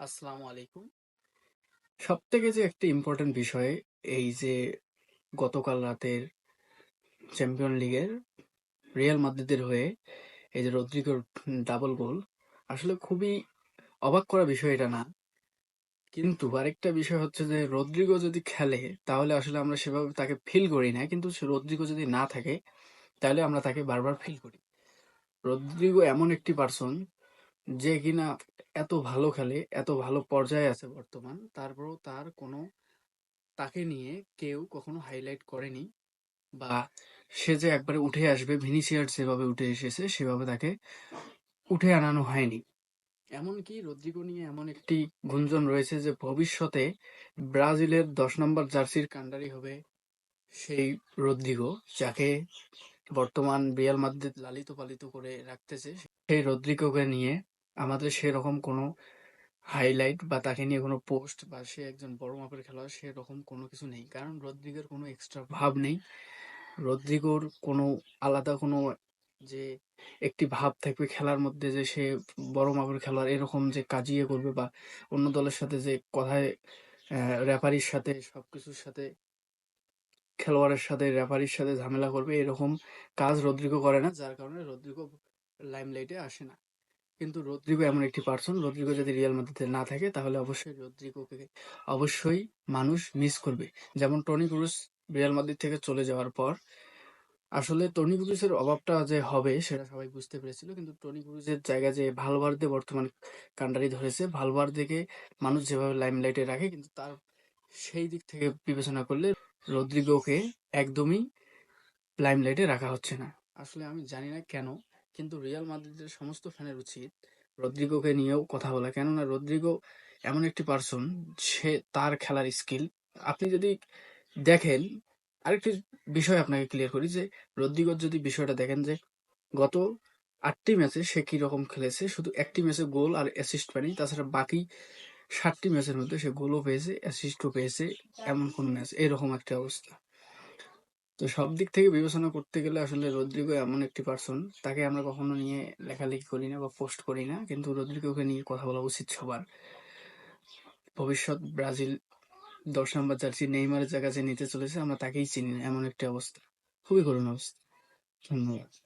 আসসালামু আলাইকুম। সব থেকে যে একটা ইম্পর্টেন্ট বিষয়, এই যে গতকাল রাতের চ্যাম্পিয়ন লিগের রিয়াল মাদ্রিদের হয়ে এই যে রদ্রিগোর ডাবল গোল আসলে খুবই অবাক করা বিষয় এটা না। কিন্তু আরেকটা বিষয় হচ্ছে যে রদ্রিগো যদি খেলে, তাহলে আসলে আমরা সেভাবে তাকে ফিল করি না। কিন্তু রদ্রিগো যদি না থাকে, তাহলে আমরা তাকে বারবার ফিল করি। রদ্রিগো এমন একটি পার্সন যে কিনা এত ভালো খেলে এত ভালো পর্যায়ে আছে বর্তমান তারপরেও তার কোনো তাকে নিয়ে কেউ কখনো হাইলাইট করেনি বা সে যে একবারে উঠে আসবে ভিনিসিয়ার যেভাবে উঠে এসেছে সেভাবে তাকে উঠে আনানো হয়নি। এমনকি রদ্রিগো নিয়ে এমন একটি গুঞ্জন রয়েছে যে ভবিষ্যতে ব্রাজিলের দশ নম্বর জার্সির কান্ডারি হবে সেই রদ্রিগো যাকে বর্তমান রিয়াল মাদ্রিদ লালিত পালিত করে রাখতেছে সেই রদ্রিগোকে নিয়ে আমাদের সেরকম কোনো হাইলাইট বা তাকে নিয়ে কোনো পোস্ট বা সে একজন বড় মাপের খেলোয়াড় সেরকম কোনো কিছু নেই। কারণ রদ্রিগোর কোনো এক্সট্রা ভাব নেই। রদ্রিগোর কোনো আলাদা কোনো যে একটি ভাব থাকবে খেলার মধ্যে যে সে বড় মাপের খেলোয়াড় এরকম যে কাজিয়ে করবে বা অন্য দলের সাথে যে কথায় রেফারির সাথে সবকিছুর সাথে খেলোয়াড়ের সাথে রেফারির সাথে ঝামেলা করবে এরকম কাজ রদ্রিগো করে না। যার কারণে রদ্রিগো লাইমলাইটে আসে না। কিন্তু রদ্রিগো এমন একটি পার্সন রদ্রিগো যদি রিয়াল মাদ্রিদে না থাকে, তাহলে অবশ্যই রদ্রিগোকে অবশ্যই মানুষ মিস করবে। যেমন টনি ক্রুস রিয়াল মাদ্রিদ থেকে চলে যাওয়ার পর, আসলে টনি ক্রুজের অভাবটা যে হবে সেটা সবাই বুঝতে পেরেছিল, কিন্তু টনি ক্রুজের জায়গা যে ভালভার্দে বর্তমান কান্ডারি ধরেছে ভালভার্দেকে মানুষ যেভাবে লাইমলাইটে রাখে, কিন্তু তার সেই দিক থেকে বিবেচনা করলে রদ্রিগোকে একদমই লাইমলাইটে রাখা হচ্ছে না। আসলে আমি জানি না কেন কিন্তু রিয়াল মাদ্রিদের সমস্ত ফ্যানের উচিত রদ্রিগোকে নিয়েও কথা বলা। কেননা রদ্রিগো এমন একটি পার্সন সে তার খেলার স্কিল আপনি যদি দেখেন, আরেকটি বিষয় আপনাকে ক্লিয়ার করি যে রদ্রিগোর যদি বিষয়টা দেখেন যে, গত আটটি ম্যাচে সে কি রকম খেলেছে, শুধু একটি ম্যাচে গোল আর অ্যাসিস্ট পায়নি, তাছাড়া বাকি ষাটটি ম্যাচের মধ্যে সে গোলও পেয়েছে অ্যাসিস্টও পেয়েছে, এমন কোন ম্যাচ, এরকম একটা অবস্থা। তো সব দিক থেকে বিবেচনা করতে গেলে আসলে রদ্রিগো এমন একটি পার্সন তাকে আমরা কখনো নিয়ে লেখালেখি করি না বা পোস্ট করি না, কিন্তু রদ্রিগোকে নিয়ে কথা বলা উচিত সবার। ভবিষ্যৎ ব্রাজিল দশ নম্বর জার্সি নেইমারের জায়গা যে নিতে চলেছে, আমরা তাকেই চিনি না, এমন একটি অবস্থা। খুবই করুণ অবস্থা। ধন্যবাদ।